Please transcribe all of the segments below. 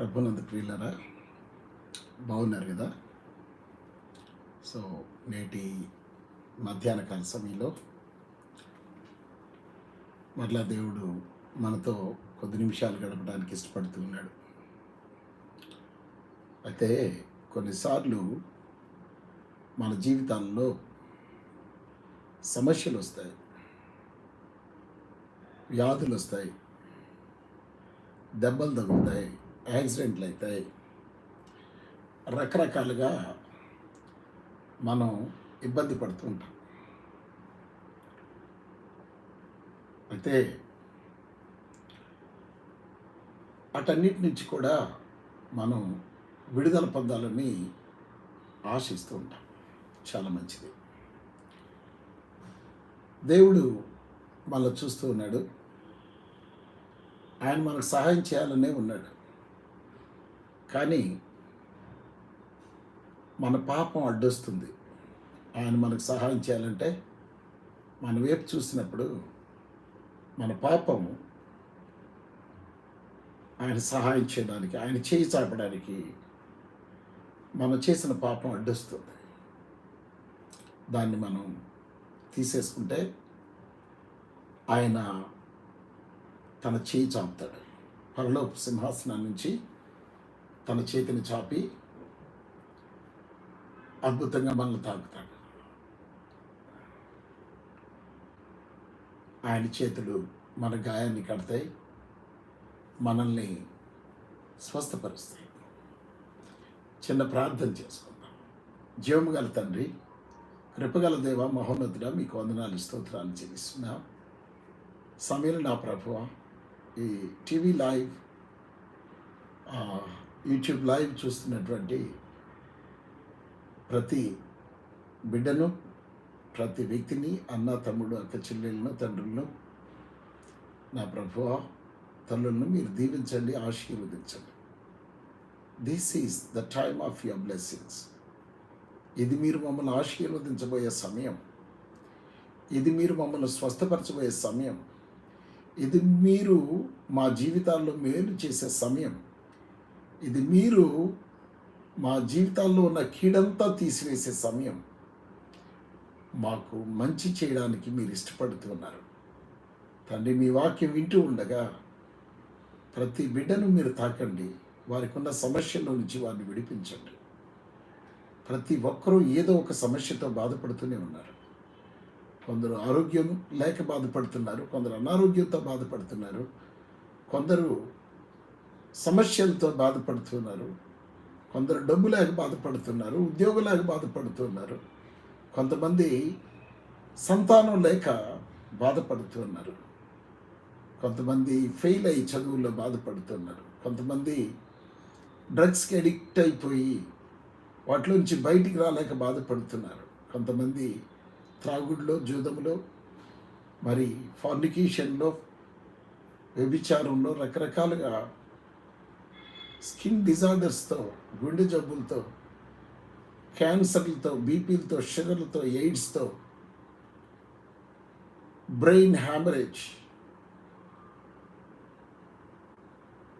ప్రభునందు ప్రియులరా? బాగున్నారు కదా? సో నేటి మధ్యాహ్న కాల సమయంలో మరలా దేవుడు మనతో కొద్ది నిమిషాలు గడపడానికి ఇష్టపడుతూ ఉన్నాడు. అయితే కొన్నిసార్లు మన జీవితాల్లో సమస్యలు వస్తాయి. వ్యాధులు వస్తాయి. దెబ్బలు తగులుతాయి. యాక్సిడెంట్లు అవుతాయి రకరకాలుగా మనం ఇబ్బంది పడుతూ ఉంటాం. అయితే అటన్నిటి నుంచి కూడా మనం విడుదల పొందాలని ఆశిస్తూ ఉంటాం. చాలా మంచిది. దేవుడు మళ్ళీ చూస్తూ ఉన్నాడు. ఆయన మనకు సహాయం చేయాలనే ఉన్నాడు. కానీ మన పాపం అడ్డొస్తుంది. ఆయన మనకు సహాయం చేయాలంటే మన వైపు చూసినప్పుడు మన పాపం ఆయన సహాయం చేయడానికి ఆయన చేయి చాపడానికి మనం చేసిన పాపం అడ్డొస్తుంది. దాన్ని మనం తీసేసుకుంటే ఆయన తన చేయి చాపుతాడు. పరలోపు సింహాసనం నుంచి తన చేతిని చాపి అద్భుతంగా మనల్ని తాకుతాడు. ఆయన చేతులు మన గాయాన్ని కడతాయి మనల్ని స్వస్థపరుస్తాయి. చిన్న ప్రార్థన చేసుకుందాం. జీవము గల తండ్రి కృపగల దేవ మహోన్నతుడ మీకు వందనాలు స్తోత్రాలు చెల్లిస్తున్నాం. సమీర నా ప్రభువ ఈ టీవీ లైవ్ యూట్యూబ్ లైవ్ చూస్తున్నటువంటి ప్రతి బిడ్డను ప్రతి వ్యక్తిని అన్న తమ్ముడు అక్క చెల్లెలను తండ్రులను నా ప్రభు తల్లులను మీరు దీవించండి ఆశీర్వదించండి. This is the time of your blessings ఇది మీరు మమ్మల్ని ఆశీర్వదించబోయే సమయం. ఇది మీరు మమ్మల్ని స్వస్థపరచబోయే సమయం. ఇది మీరు మా జీవితాల్లో మేలు చేసే సమయం. ఇది మీరు మా జీవితాల్లో ఉన్న కీడంతా తీసివేసే సమయం. మాకు మంచి చేయడానికి మీరు ఇష్టపడుతున్నారు. తండ్రి మీ వాక్యం వింటూ ఉండగా ప్రతి బిడ్డను మీరు తాకండి. వారికి ఉన్న సమస్యల నుంచి వారిని విడిపించండి. ప్రతి ఒక్కరూ ఏదో ఒక సమస్యతో బాధపడుతూనే ఉన్నారు. కొందరు ఆరోగ్యం లేక బాధపడుతున్నారు. కొందరు అనారోగ్యంతో బాధపడుతున్నారు. కొందరు సమస్యలతో బాధపడుతున్నారు. కొందరు డబ్బు లేక బాధపడుతున్నారు ఉద్యోగం లేక బాధపడుతున్నారు. కొంతమంది సంతానం లేక బాధపడుతున్నారు. కొంతమంది ఫెయిల్ అయ్యి చదువుల్లో బాధపడుతున్నారు. కొంతమంది డ్రగ్స్కి అడిక్ట్ అయిపోయి వాటిలోంచి బయటికి రాలేక బాధపడుతున్నారు. కొంతమంది త్రాగుడులో జూదంలో మరి ఫార్నికేషన్లో వ్యభిచారంలో రకరకాలుగా స్కిన్ డిజార్డర్స్తో గుండె జబ్బులతో క్యాన్సర్లతో బీపీలతో షుగర్లతో ఎయిడ్స్తో బ్రెయిన్ హ్యామరేజ్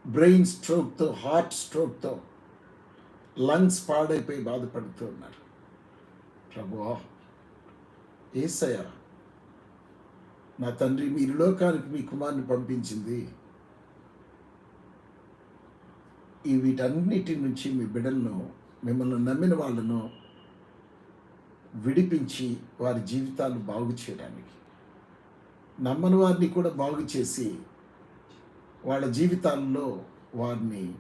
బ్రెయిన్ స్ట్రోక్తో హార్ట్ స్ట్రోక్తో లంగ్స్ పాడైపోయి బాధపడుతూ ఉన్నారు. ప్రభువా ఏసయ్యా నా తండ్రి మీరు లోకానికి మీ కుమారుని పంపించింది. ఈ వీటన్నిటి నుంచి మీ బిడ్డలను మిమ్మల్ని నమ్మిన వాళ్ళను విడిపించి వారి జీవితాలు బాగు చేయడానికి. నమ్మని వారిని కూడా బాగు చేసి వాళ్ళ జీవితాల్లో వారిని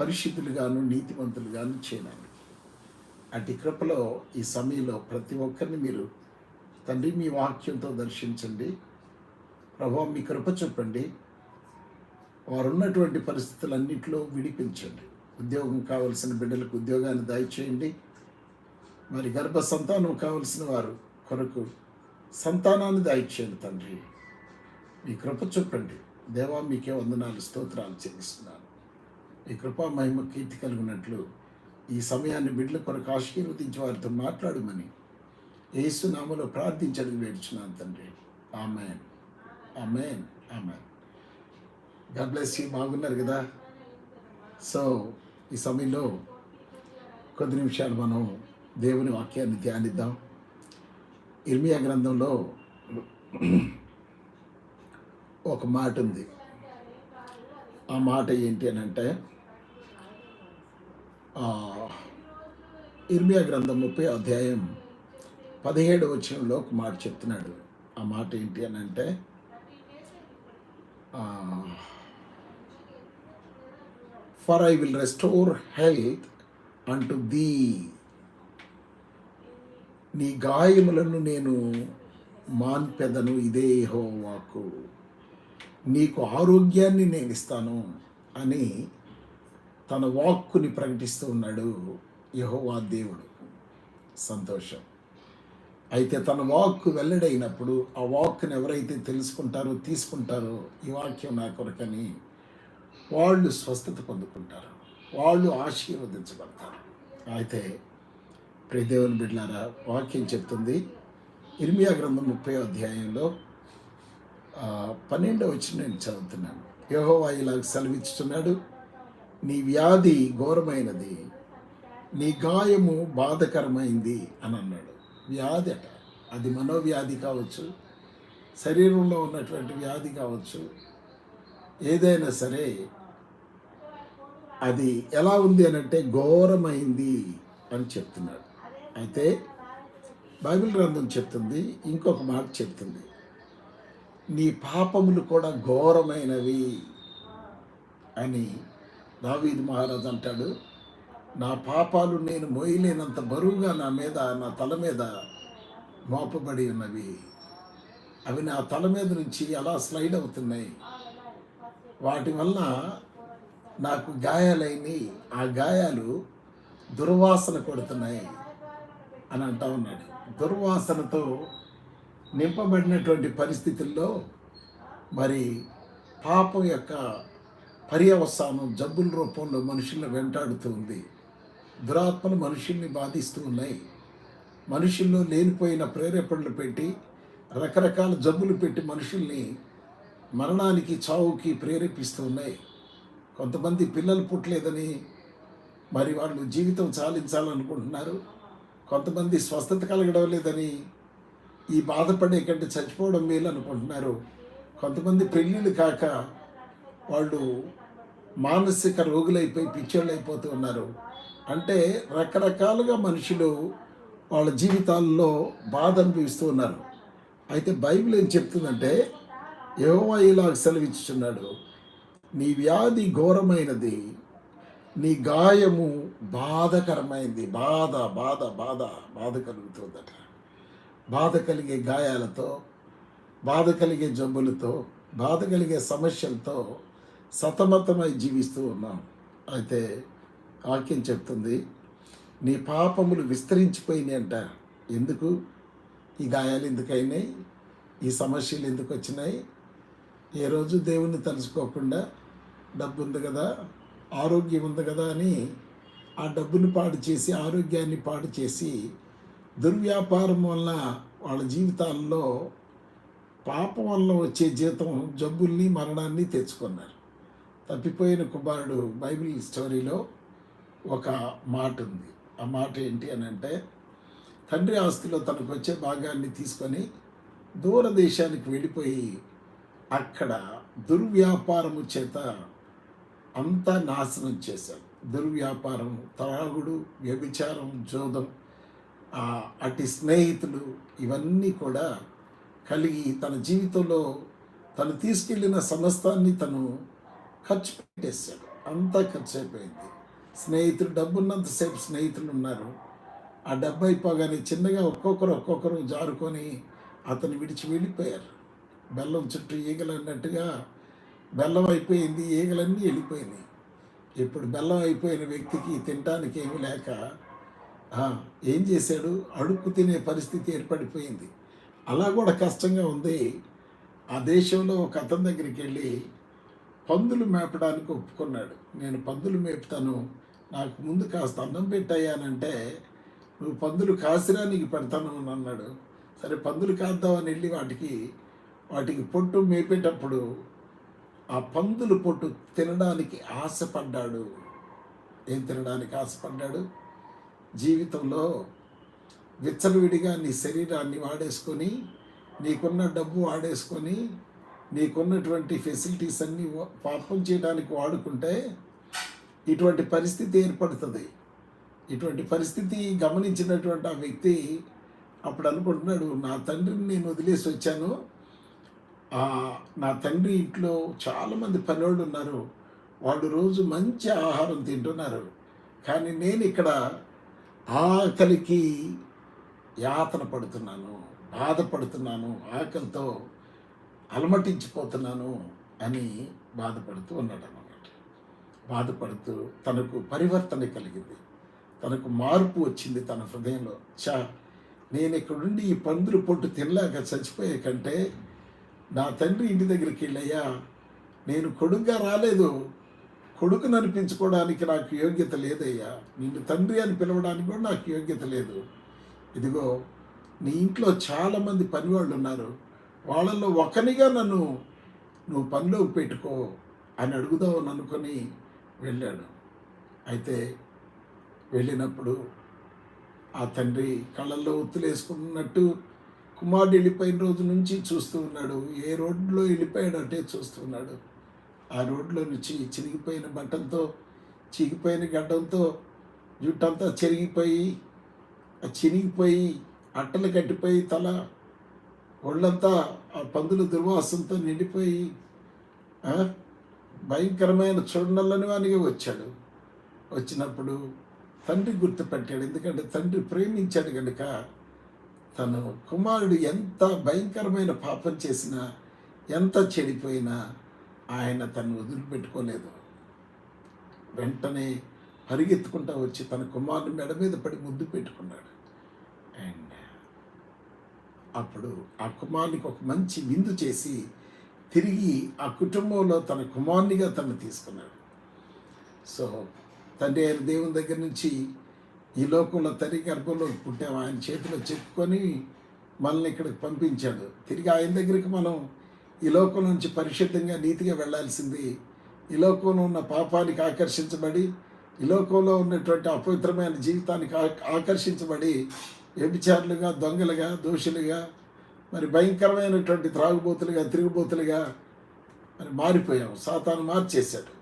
పరిశుద్ధులుగాను నీతివంతులుగాను చేయడానికి. అటు కృపలో ఈ సమయంలో ప్రతి ఒక్కరిని మీరు తండ్రి మీ వాక్యంతో దర్శించండి. ప్రభావం మీ కృప చెప్పండి వారు ఉన్నటువంటి పరిస్థితులన్నింటిలో విడిపించండి. ఉద్యోగం కావలసిన బిడ్డలకు ఉద్యోగాన్ని దయచేయండి. మరి గర్భ సంతానం కావలసిన వారు కొరకు సంతానాన్ని దయచేయండి తండ్రి. మీ కృప చెప్పండి దేవా మీకే వందనాలు స్తోత్రాలు చెల్లిస్తున్నాను. ఈ కృపా మహిమ కీర్తి కలిగినట్లు ఈ సమయాన్ని బిడ్డల కొరకు ఆశీర్వదించి వారితో మాట్లాడమని ఏసునామలో ప్రార్థించడం వేడుచున్నాను తండ్రి. Amen. Amen. Amen. God bless you బాగున్నారు కదా? సో ఈ సమయంలో కొద్ది నిమిషాలు మనం దేవుని వాక్యాన్ని ధ్యానిద్దాం. ఇర్మియా గ్రంథంలో ఒక మాట ఉంది. ఆ మాట ఏంటి అని అంటే ఇర్మియా గ్రంథం ముప్పై అధ్యాయం పదిహేడు వచనంలో ఒక మాట చెప్తున్నాడు. ఆ మాట ఏంటి అని అంటే for I will restore health అంటు దీ నీ గాయములను నేను మాన్పెదను ఇదే హోవాకు నీకు ఆరోగ్యాన్ని నేను ఇస్తాను అని తన వాక్కుని ప్రకటిస్తూ ఉన్నాడు యహోవా దేవుడు. సంతోషం. అయితే తన వాక్కు వెల్లడైనప్పుడు ఆ వాక్కుని ఎవరైతే తెలుసుకుంటారో తీసుకుంటారో ఈ వాక్యం నా కొరకని వాళ్ళు స్వస్థత పొందుకుంటారు. వాళ్ళు ఆశీర్వదించబడతారు. అయితే ప్రియదేవుని బిడ్లారా వాక్యం చెప్తుంది. ఇర్మియా గ్రంథం ముప్పై అధ్యాయంలో పన్నెండో పన్నెండవ వచ్చి నేను చదువుతున్నాను. యహోవా ఇలా సెలవిస్తున్నాడు నీ వ్యాధి ఘోరమైనది నీ గాయము బాధకరమైంది అని అన్నాడు. వ్యాధి అట. అది మనోవ్యాధి కావచ్చు శరీరంలో ఉన్నటువంటి వ్యాధి కావచ్చు. ఏదైనా సరే అది ఎలా ఉంది అని అంటే ఘోరమైంది అని చెప్తున్నాడు. అయితే బైబిల్ గ్రంథం చెప్తుంది ఇంకొక మాట చెప్తుంది. నీ పాపములు కూడా ఘోరమైనవి అని దావీద్ మహారాజ్ అంటాడు. నా పాపాలు నేను మోయలేనంత బరువుగా నా మీద నా తల మీద మోపబడి ఉన్నవి. అవి నా తల మీద నుంచి అలా స్లైడ్ అవుతున్నాయి. వాటి వల్ల నాకు గాయాలైనవి ఆ గాయాలు దుర్వాసన కొడుతున్నాయి అని అంటా ఉన్నాడు. దుర్వాసనతో నింపబడినటువంటి పరిస్థితుల్లో మరి పాపం యొక్క పర్యవసానం జబ్బుల రూపంలో మనుషుల్ని వెంటాడుతూ ఉంది. దురాత్మలు మనుషుల్ని బాధిస్తూ ఉన్నాయి. మనుషుల్లో లేనిపోయిన ప్రేరేపణలు పెట్టి రకరకాల జబ్బులు పెట్టి మనుషుల్ని మరణానికి చావుకి ప్రేరేపిస్తూ ఉన్నాయి. కొంతమంది పిల్లలు పుట్టలేదని మరి వాళ్ళు జీవితం చాలించాలనుకుంటున్నారు. కొంతమంది స్వస్థత కలగడం లేదని ఈ బాధపడే కంటే చచ్చిపోవడం మేలు అనుకుంటున్నారు. కొంతమంది పెళ్ళిళ్ళు కాక వాళ్ళు మానసిక రోగులైపోయి పిచ్చోళ్ళు అయిపోతూ ఉన్నారు. అంటే రకరకాలుగా మనుషులు వాళ్ళ జీవితాల్లో బాధ అనుభవిస్తూ ఉన్నారు. అయితే బైబిల్ ఏం చెప్తుందంటే ఏవో ఇలా సెలవిచ్చుచున్నాడు. నీ వ్యాధి ఘోరమైనది నీ గాయము బాధకరమైంది. బాధ బాధ బాధ బాధ కలుగుతుందట. బాధ కలిగే గాయాలతో బాధ కలిగే జబ్బులతో బాధ కలిగే సమస్యలతో సతమతమై జీవిస్తూ ఉన్నాం. అయితే వాక్యం చెప్తుంది నీ పాపములు విస్తరించిపోయినాయి అంట ఎందుకు? ఈ గాయాలు ఎందుకైనాయి? ఈ సమస్యలు ఎందుకు వచ్చినాయి? ఏ రోజు దేవుణ్ణి తలుచుకోకుండా డబ్బు ఉంది కదా ఆరోగ్యం ఉంది కదా అని ఆ డబ్బుని పాడు చేసి ఆరోగ్యాన్ని పాడు చేసి దుర్వ్యాపారం వల్ల వాళ్ళ జీవితాల్లో పాపం వల్ల వచ్చే జీతం జబ్బుల్ని మరణాన్ని తెచ్చుకున్నారు. తప్పిపోయిన కుమారుడు బైబిల్ స్టోరీలో ఒక మాట ఉంది ఆ మాట ఏంటి అని అంటే తండ్రి ఆస్తిలో తనకు వచ్చే భాగాన్ని తీసుకొని దూరదేశానికి వెళ్ళిపోయి అక్కడ దుర్వ్యాపారము చేత అంతా నాశనం చేశారు. దుర్వ్యాపారం త్రాగుడు వ్యభిచారం జోదం అటు స్నేహితులు ఇవన్నీ కూడా కలిగి తన జీవితంలో తను తీసుకెళ్ళిన సమస్తాన్ని తను ఖర్చు పెట్టేశాడు. అంతా ఖర్చు అయిపోయింది. స్నేహితులు డబ్బున్నంతసేపు స్నేహితులు ఉన్నారు. ఆ డబ్బు అయిపోగానే చిన్నగా ఒక్కొక్కరు ఒక్కొక్కరు జారుకొని అతను విడిచి వెళ్ళిపోయారు. బెల్లం చుట్టూ ఈగలు అన్నట్టుగా బెల్లం అయిపోయింది ఈగలన్నీ వెళ్ళిపోయినాయి. ఇప్పుడు బెల్లం అయిపోయిన వ్యక్తికి తినడానికి ఏమీ లేక ఏం చేశాడు? అడుక్కు తినే పరిస్థితి ఏర్పడిపోయింది. అలా కూడా కష్టంగా ఉంది. ఆ దేశంలో ఒక అతని దగ్గరికి వెళ్ళి పందులు మేపడానికి ఒప్పుకున్నాడు. నేను పందులు మేపుతాను నాకు ముందు కాస్త అన్నం పెట్టాయానంటే నువ్వు పందులు కాసిరా నీకు పెడతాను అని అన్నాడు. సరే పందులు కాద్దామని వెళ్ళి వాటికి వాటికి పొట్టు మేపేటప్పుడు ఆ పందులు పొట్టు తినడానికి ఆశపడ్డాడు. ఏం తినడానికి ఆశపడ్డాడు? జీవితంలో విచ్చలవిడిగా నీ శరీరాన్ని వాడేసుకొని నీకున్న డబ్బు వాడేసుకొని నీకున్నటువంటి ఫెసిలిటీస్ అన్నీ పాపం చేయడానికి వాడుకుంటే ఇటువంటి పరిస్థితి ఏర్పడుతుంది. ఇటువంటి పరిస్థితి గమనించినటువంటి ఆ వ్యక్తి అప్పుడు అనుకుంటున్నాడు నా తండ్రిని నేను వదిలేసి వచ్చాను. నా తండ్రి ఇంట్లో చాలామంది పనివాళ్ళు ఉన్నారు వాళ్ళు రోజు మంచి ఆహారం తింటున్నారు. కానీ నేను ఇక్కడ ఆకలికి యాతన పడుతున్నాను బాధపడుతున్నాను ఆకలితో అలమటించిపోతున్నాను అని బాధపడుతూ ఉన్నాడు అన్నమాట బాధపడుతూ తనకు పరివర్తన కలిగింది. తనకు మార్పు వచ్చింది తన హృదయంలో. చా నేను ఇక్కడుండి ఈ పందులు పొట్టు తినలేక చచ్చిపోయే కంటే నా తండ్రి ఇంటి దగ్గరికి వెళ్ళయ్యా నేను కొడుకుగా రాలేదు. కొడుకు నడిపించుకోవడానికి నాకు యోగ్యత లేదయ్యా. నిన్ను తండ్రి అని పిలవడానికి కూడా నాకు యోగ్యత లేదు. ఇదిగో నీ ఇంట్లో చాలామంది పనివాళ్ళు ఉన్నారు. వాళ్ళల్లో ఒకనిగా నన్ను నువ్వు పనిలోకి పెట్టుకో అని అడుగుదావు అనుకొని వెళ్ళాడు. అయితే వెళ్ళినప్పుడు ఆ తండ్రి కళ్ళల్లో ఒత్తులేసుకున్నట్టు కుమారుడు వెళ్ళిపోయిన రోజు నుంచి చూస్తూ ఉన్నాడు. ఏ రోడ్లో వెళ్ళిపోయాడంటే చూస్తూ ఉన్నాడు. ఆ రోడ్లో నుంచి చిరిగిపోయిన బట్టలతో చిరిగిపోయిన గడ్డంతో జుట్టంతా చెరిగిపోయి ఆ చినిగిపోయి అట్టలు కట్టిపోయి తల ఒళ్ళంతా ఆ పందుల దుర్వాసంతో నిండిపోయి భయంకరమైన చూడనల్లని వానికి వచ్చాడు. వచ్చినప్పుడు తండ్రి గుర్తుపెట్టాడు. ఎందుకంటే తండ్రి ప్రేమించాడు కనుక తను కుమారుడు ఎంత భయంకరమైన పాపం చేసినా ఎంత చెడిపోయినా ఆయన తను వదిలిపెట్టుకోలేదు. వెంటనే పరిగెత్తుకుంటా వచ్చి తన కుమారుడు మెడ మీద పడి ముద్దు పెట్టుకున్నాడు. అండ్ అప్పుడు ఆ కుమారునికి ఒక మంచి విందు చేసి తిరిగి ఆ కుటుంబంలో తన కుమారునిగా తను తీసుకున్నాడు. సో తండ్రి అయిన దేవుని దగ్గర నుంచి ఈ లోకంలో తల్లి గర్భంలో పుట్టాము ఆయన చేతిలో చెప్పుకొని మనల్ని ఇక్కడికి పంపించాడు. తిరిగి ఆయన దగ్గరికి మనం ఈ లోకం నుంచి పరిశుద్ధంగా నీతిగా వెళ్ళాల్సింది ఈ లోకంలో ఉన్న పాపానికి ఆకర్షించబడి ఈ లోకంలో ఉన్నటువంటి అపవిత్రమైన జీవితానికి ఆకర్షించబడి వ్యభిచారులుగా దొంగలుగా దోషులుగా మరి భయంకరమైనటువంటి త్రాగుబోతులుగా తిరుగుబోతులుగా మరి మారిపోయాం. సాతాను మార్చేశాడు.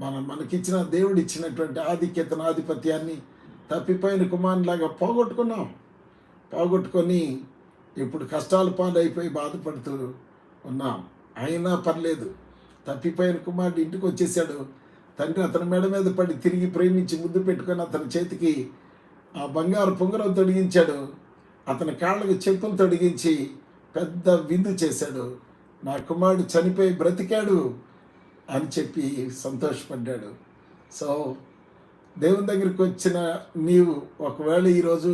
మన మనకిచ్చిన దేవుడిచ్చినటువంటి ఆధిక్యతను ఆధిపత్యాన్ని తప్పిపోయిన కుమారులాగా పోగొట్టుకున్నాం. పోగొట్టుకొని ఇప్పుడు కష్టాల పాలైపోయి బాధపడుతూ ఉన్నాం. అయినా పర్లేదు. తప్పిపోయిన కుమారుడు ఇంటికి వచ్చేసాడు తండ్రి అతని మెడ మీద పడి తిరిగి ప్రేమించి ముద్దు పెట్టుకొని అతని చేతికి ఆ బంగారు పొంగరం తొడిగించాడు. అతని కాళ్ళకు చెప్పులు తొడిగించి పెద్ద విందు చేశాడు. నా కుమారుడు చనిపోయి బ్రతికాడు అని చెప్పి సంతోషపడ్డాడు. సో దేవుని దగ్గరికి వచ్చిన నీవు ఒకవేళ ఈరోజు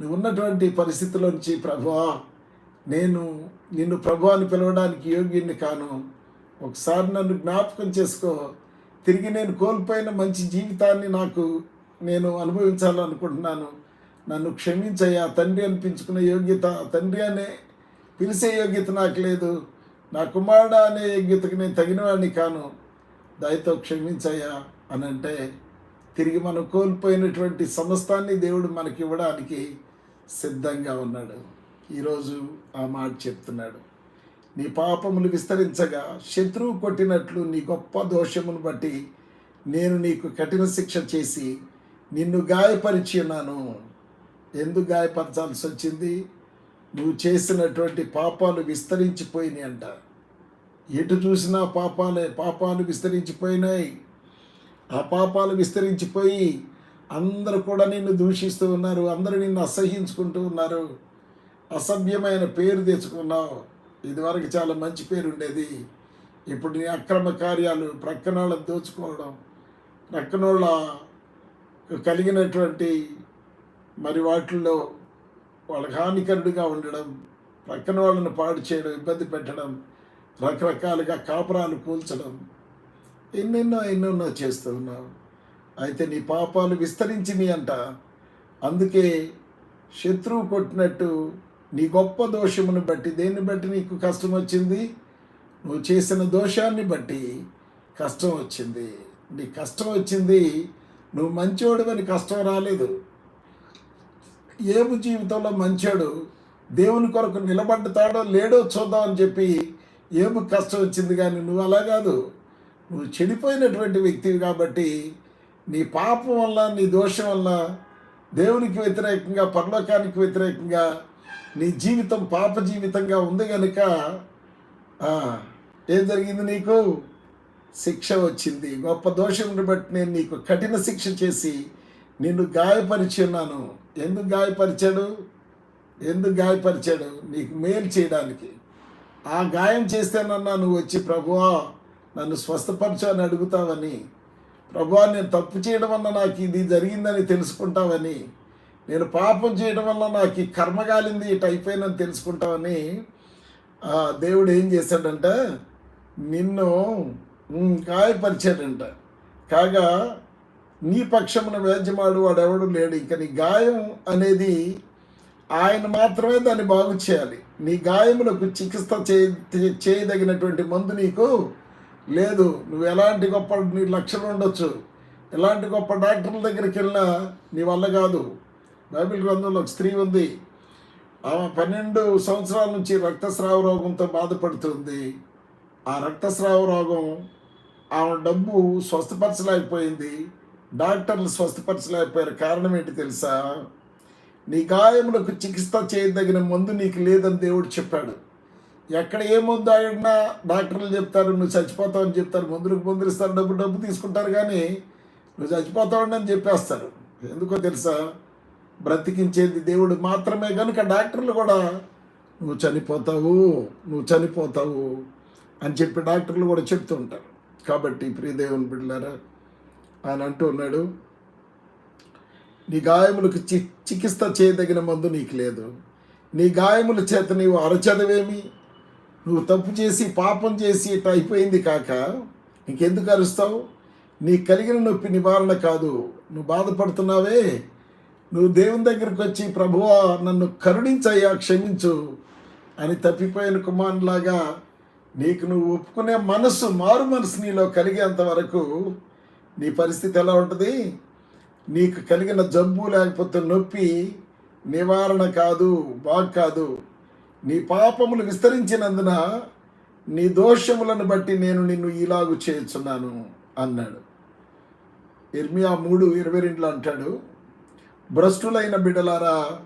నువ్వు ఉన్నటువంటి పరిస్థితిలోంచి ప్రభువా నేను నిన్ను ప్రభు అని పిలవడానికి యోగ్యుని కాను. ఒకసారి నన్ను జ్ఞాపకం చేసుకో. తిరిగి నేను కోల్పోయిన మంచి జీవితాన్ని నాకు నేను అనుభవించాలనుకుంటున్నాను. నన్ను క్షమించయ్యా. తండ్రి అనిపించుకునే యోగ్యత తండ్రి అనే పిలిచే యోగ్యత నాకు లేదు. నా కుమారుడు అనే యోగ్యతకు నేను తగినవాడిని కాను. దయతో క్షమించయ్యా అని అంటే తిరిగి మనం కోల్పోయినటువంటి సమస్తాన్ని దేవుడు మనకి ఇవ్వడానికి సిద్ధంగా ఉన్నాడు. ఈరోజు ఆ మాట చెప్తున్నాడు. నీ పాపములు విస్తరించగా శత్రువు కొట్టినట్లు నీ గొప్ప దోషమును బట్టి నేను నీకు కఠిన శిక్ష చేసి నిన్ను గాయపరిచి ఉన్నాను. ఎందుకు గాయపరచాల్సి వచ్చింది? నువ్వు చేసినటువంటి పాపాలు విస్తరించిపోయినాయి అంట. ఎటు చూసినా పాపాలే పాపాలు విస్తరించిపోయినాయి. ఆ పాపాలు విస్తరించిపోయి అందరూ కూడా నిన్ను దూషిస్తూ ఉన్నారు అందరూ నిన్ను అసహ్యించుకుంటూ ఉన్నారు. అసభ్యమైన పేరు తెచ్చుకున్నావు. ఇదివరకు చాలా మంచి పేరు ఉండేది. ఇప్పుడు నీ అక్రమ కార్యాలు ప్రక్కన దోచుకోవడం ప్రక్కన వాళ్ళ కలిగినటువంటి మరి వాటిల్లో వాళ్ళకి హానికరుడుగా ఉండడం ప్రక్కన వాళ్ళని పాడు చేయడం ఇబ్బంది పెట్టడం రకరకాలుగా కాపురాలు కూల్చడం ఎన్నెన్నో ఎన్నెన్నో చేస్తూ ఉన్నావు. అయితే నీ పాపాలు విస్తరించినాయి అంట. అందుకే శత్రువు కొట్టినట్టు నీ గొప్ప దోషమును బట్టి దేన్ని బట్టి నీకు కష్టం వచ్చింది? నువ్వు చేసిన దోషాన్ని బట్టి కష్టం వచ్చింది. నీ కష్టం వచ్చింది నువ్వు మంచోడివని కష్టం రాలేదు. ఏము జీవితంలో మంచోడు దేవుని కొరకు నిలబడ్డతాడో లేడో చూద్దామని చెప్పి ఏము కష్టం వచ్చింది కానీ నువ్వు అలా కాదు. నువ్వు చెడిపోయినటువంటి వ్యక్తివి కాబట్టి నీ పాపం వల్ల నీ దోషం వల్ల దేవునికి వ్యతిరేకంగా పరలోకానికి వ్యతిరేకంగా నీ జీవితం పాప జీవితంగా ఉంది కనుక ఏం జరిగింది నీకు? శిక్ష వచ్చింది. గొప్ప దోషమును బట్టి నేను నీకు కఠిన శిక్ష చేసి నిన్ను గాయపరిచి ఉన్నాను ఎందుకు గాయపరిచాడు? ఎందుకు గాయపరిచాడు? నీకు మేలు చేయడానికి. ఆ గాయం చేస్తేనన్నా నువ్వు వచ్చి ప్రభువా నన్ను స్వస్థపరచు అని అడుగుతావని ప్రభా నేను తప్పు చేయడం వల్ల నాకు ఇది జరిగిందని తెలుసుకుంటావని నేను పాపం చేయడం వల్ల నాకు ఈ కర్మగాలింది ఇటు అయిపోయిందని తెలుసుకుంటామని దేవుడు ఏం చేశాడంట? నిన్ను గాయపరిచాడంట. కాగా నీ పక్షమున వేద్యమాడు వాడెవడు లేడు. ఇంకా నీ గాయం అనేది ఆయన మాత్రమే దాన్ని బాగు చేయాలి. నీ గాయములకు చికిత్స చేయ చేయదగినటువంటి మందు నీకు లేదు నువ్వు ఎలాంటి గొప్ప నీ లక్షలు ఉండొచ్చు. ఎలాంటి గొప్ప డాక్టర్ల దగ్గరికి వెళ్ళినా నీ వల్ల కాదు. బైబిల్ గ్రంథంలో ఒక స్త్రీ ఉంది. ఆమె పన్నెండు సంవత్సరాల నుంచి రక్తస్రావ రోగంతో బాధపడుతుంది. ఆ రక్తస్రావ రోగం ఆమె డబ్బు స్వస్థపరచలేకపోయింది. డాక్టర్లు స్వస్థపరచలేకపోయారు. కారణం ఏంటి తెలుసా? నీ గాయములకు చికిత్స చేయదగిన మందు నీకు లేదని దేవుడు చెప్పాడు. ఎక్కడ ఏ మందు ఆడినా డాక్టర్లు చెప్తారు నువ్వు చచ్చిపోతావు అని చెప్తారు. మందులకు మందులు ఇస్తారు డబ్బు డబ్బు తీసుకుంటారు కానీ నువ్వు చచ్చిపోతావు అని చెప్పేస్తారు. ఎందుకో తెలుసా? బ్రతికించేది దేవుడు మాత్రమే కనుక డాక్టర్లు కూడా నువ్వు చనిపోతావు నువ్వు చనిపోతావు అని చెప్పి డాక్టర్లు కూడా చెప్తూ ఉంటారు. కాబట్టి ప్రియదేవుని బిడ్డలారా ఆయన అంటూ ఉన్నాడు నీ గాయములకు చి చికిత్స చేయదగిన మందు నీకు లేదు. నీ గాయముల చేత నీవు అరచదవేమి? నువ్వు తప్పు చేసి పాపం చేసి ఇట్లా అయిపోయింది కాక ఇంకెందుకు అరుస్తావు? నీకు కలిగిన నొప్పి నివారణ కాదు. నువ్వు బాధపడుతున్నావే. నువ్వు దేవుని దగ్గరికి వచ్చి ప్రభువా నన్ను కరుణించయ్యా క్షమించు అని తప్పిపోయిన కుమారులాగా నీకు నువ్వు ఒప్పుకునే మనసు మారు మనసు నీలో కలిగేంత వరకు నీ పరిస్థితి ఎలా ఉంటుంది? నీకు కలిగిన జబ్బు లేకపోతే నొప్పి నివారణ కాదు బాగు కాదు. నీ పాపములు విస్తరించినందున నీ దోషములను బట్టి నేను నిన్ను ఇలాగు చేస్తున్నాను అన్నాడు. ఇర్మియా మూడు ఇరవై రెండులో అంటాడు భ్రష్టులైన బిడ్డలారా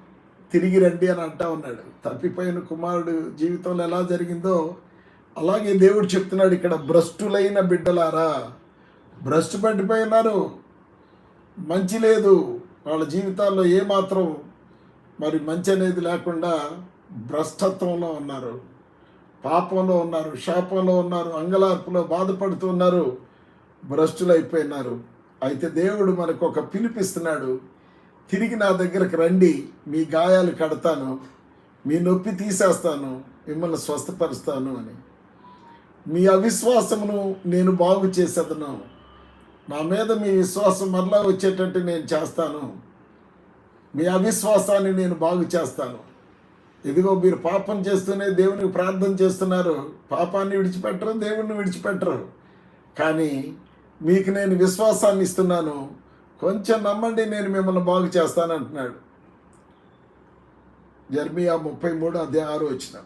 తిరిగి రండి అని అంటా ఉన్నాడు. తప్పిపోయిన కుమారుడు జీవితంలో ఎలా జరిగిందో అలాగే దేవుడు చెప్తున్నాడు ఇక్కడ భ్రష్టులైన బిడ్డలారా భ్రష్టు పడిపోయినారు మంచి లేదు. వాళ్ళ జీవితాల్లో ఏమాత్రం మరి మంచి అనేది లేకుండా భ్రష్టత్వంలో ఉన్నారు పాపంలో ఉన్నారు శాపంలో ఉన్నారు అంగలార్పులో బాధపడుతూ ఉన్నారు భ్రష్టులైపోయినారు. అయితే దేవుడు మనకు ఒక పిలిపిస్తున్నాడు తిరిగి నా దగ్గరకు రండి మీ గాయాలు కడతాను మీ నొప్పి తీసేస్తాను మిమ్మల్ని స్వస్థపరుస్తాను అని. మీ అవిశ్వాసమును నేను బాగు చేసేదను నా మీద మీ విశ్వాసం మరలా వచ్చేటట్టు నేను చేస్తాను మీ అవిశ్వాసాన్ని నేను బాగు చేస్తాను ఇదిగో మీరు పాపం చేస్తూనే దేవునికి ప్రార్థన చేస్తున్నారు. పాపాన్ని విడిచిపెట్టరు దేవుణ్ణి విడిచిపెట్టరు. కానీ మీకు నేను విశ్వాసాన్ని ఇస్తున్నాను. కొంచెం నమ్మండి నేను మిమ్మల్ని బాగు చేస్తాను అంటున్నాడు. జర్మియా ముప్పై మూడు అదే ఆరు వచ్చిన.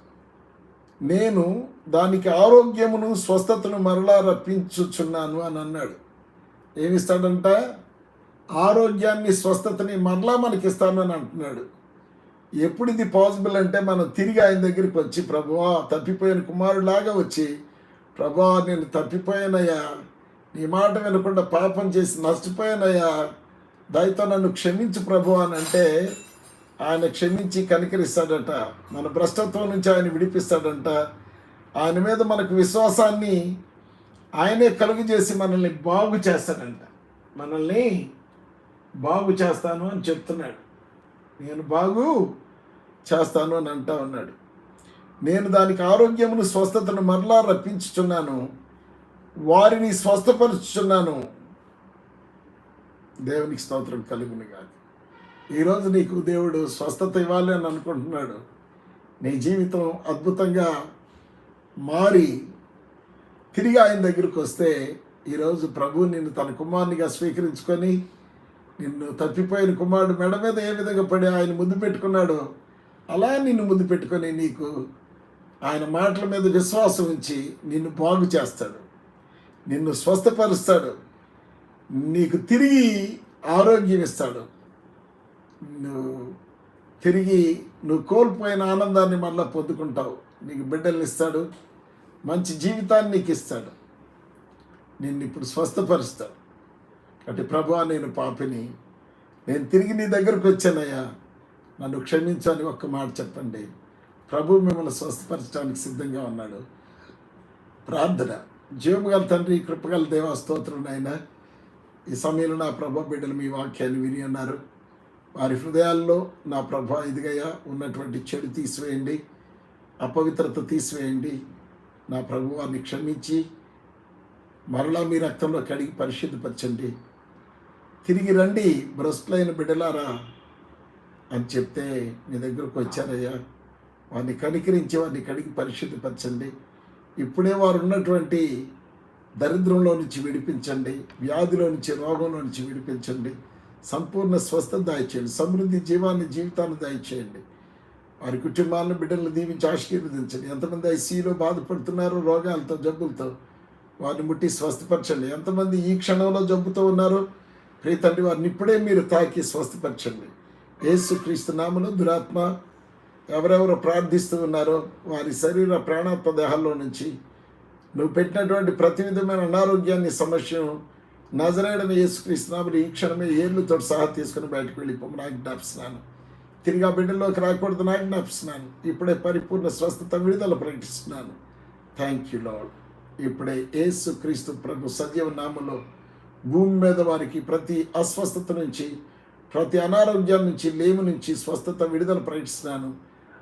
నేను దానికి ఆరోగ్యమును స్వస్థతను మరలా రప్పించుచున్నాను అని అన్నాడు. ఏమిస్తాడంట? ఆరోగ్యాన్ని స్వస్థతని మరలా మనకిస్తానని అంటున్నాడు. ఎప్పుడు ఇది పాసిబుల్ అంటే మనం తిరిగి ఆయన దగ్గరికి వచ్చి ప్రభువా తప్పిపోయిన కుమారులాగా వచ్చి ప్రభువా నేను తప్పిపోయానయ్యా నీ మాట వినకుండా పాపం చేసి నష్టపోయానయ్యా దయతో నన్ను క్షమించు ప్రభు అని అంటే ఆయన క్షమించి కనికరిస్తాడట. మన భ్రష్టత్వం నుంచి ఆయన విడిపిస్తాడంట. ఆయన మీద మనకు విశ్వాసాన్ని ఆయనే కలుగు చేసి మనల్ని బాగు చేస్తాడంట. మనల్ని బాగు చేస్తాను అని చెప్తున్నాడు. నేను బాగు చేస్తాను అని అంటా ఉన్నాడు. నేను దానికి ఆరోగ్యమును స్వస్థతను మరలా రప్పించుచున్నాను. వారిని స్వస్థపరుచుచున్నాను. దేవునికి స్తోత్రం కలుగును కాదు ఈరోజు నీకు దేవుడు స్వస్థత ఇవ్వాలి అని అనుకుంటున్నాడు. నీ జీవితం అద్భుతంగా మారి తిరిగి ఆయన దగ్గరికి వస్తే ఈరోజు ప్రభు నిన్ను తన కుమారునిగా స్వీకరించుకొని నిన్ను తప్పిపోయిన కుమారుడు మెడ మీద ఏ విధంగా పడి ఆయన ముందు పెట్టుకున్నాడో అలా నిన్ను ముందు పెట్టుకొని నీకు ఆయన మాటల మీద విశ్వాసం ఉంచి నిన్ను బాగు చేస్తాడు. నిన్ను స్వస్థపరుస్తాడు. నీకు తిరిగి ఆరోగ్యం ఇస్తాడు. నువ్వు తిరిగి నువ్వు కోల్పోయిన ఆనందాన్ని మళ్ళీ పొందుకుంటావు. నీకు బిడ్డల్ని ఇస్తాడు. మంచి జీవితాన్ని నీకు ఇస్తాడు. నిన్ను ఇప్పుడు స్వస్థపరుస్తాడు. అంటే ప్రభా నేను పాపిని. నేను తిరిగి నీ దగ్గరకు వచ్చానయ్యా. నన్ను క్షమించని ఒక్క మాట చెప్పండి. ప్రభు మిమ్మల్ని స్వస్థపరచడానికి సిద్ధంగా ఉన్నాడు. ప్రార్థన. జీవగల తండ్రి కృపగల దేవా స్తోత్రం నాయన. ఈ సమయంలో నా ప్రభా బిడ్డలు మీ వాక్యాన్ని విని అన్నారు వారి హృదయాల్లో నా ప్రభా ఇదిగయ్యా ఉన్నటువంటి చెడు తీసివేయండి. అపవిత్రత తీసివేయండి. నా ప్రభు వారిని క్షమించి మరలా మీ రక్తంలో కడిగి పరిశుద్ధపరచండి. తిరిగి రండి భ్రష్టులైన బిడ్డలారా అని చెప్తే మీ దగ్గరకు వచ్చారయ్యా. వారిని కనికరించి వారిని కడిగి పరిశుద్ధపరచండి. ఇప్పుడే వారు ఉన్నటువంటి దరిద్రంలో నుంచి విడిపించండి వ్యాధిలో నుంచి రోగంలో నుంచి విడిపించండి. సంపూర్ణ స్వస్థత దయచేయండి సమృద్ధి జీవాన్ని జీవితాన్ని దయచేయండి. వారి కుటుంబాలను బిడ్డలను దీవించి ఆశీర్వదించండి. ఎంతమంది ఐసీలో బాధపడుతున్నారో రోగాలతో జబ్బులతో వారిని ముట్టి స్వస్థపరచండి. ఎంతమంది ఈ క్షణంలో జబ్బుతో ఉన్నారో ప్రియ తండ్రి వారిని ఇప్పుడే మీరు తాకి స్వస్థపరచండి. యేసు క్రీస్తు నామను దురాత్మ ఎవరెవరు ప్రార్థిస్తూ ఉన్నారో వారి శరీర ప్రాణాత్మ దేహాల్లో నుంచి నువ్వు పెట్టినటువంటి ప్రతి విధమైన అనారోగ్యాన్ని సమస్యను నజరేడని యేసుక్రీస్తునామని ఈ క్షణమే ఏళ్ళతో సహా తీసుకుని బయటకు వెళ్ళిపోమని ఆజ్ఞాపిస్తున్నాను. తిరిగి ఆ బిడ్డలోకి రాకూడదని ఆజ్ఞాపిస్తున్నాను. ఇప్పుడే పరిపూర్ణ స్వస్థత విడుదల ప్రకటిస్తున్నాను. థ్యాంక్ యూ లాడ్ ఇప్పుడే యేసు క్రీస్తు ప్రభు సజీవ నామలో భూమి మీద వారికి ప్రతి అస్వస్థత నుంచి ప్రతి అనారోగ్యం నుంచి లేము నుంచి స్వస్థత విడుదల ప్రకటిస్తున్నాను.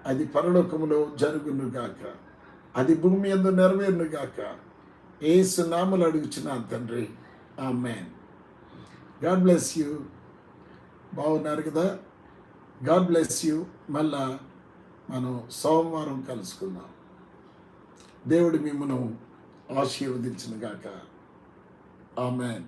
అది పరలోకములో జరుగునుగాక. అది భూమి ఎందు నెరవేరునుగాక. ఏసు నామలు అడుగుచున్నాను తండ్రి. ఆ మ్యాన్ గాడ్ బ్లెస్ యూ. బాగున్నారు కదా? God bless you. మళ్ళా మనం సోమవారం కలుసుకుందాం. దేవుడు మిమ్మను ఆశీర్వదించినగాక. ఆమెన్.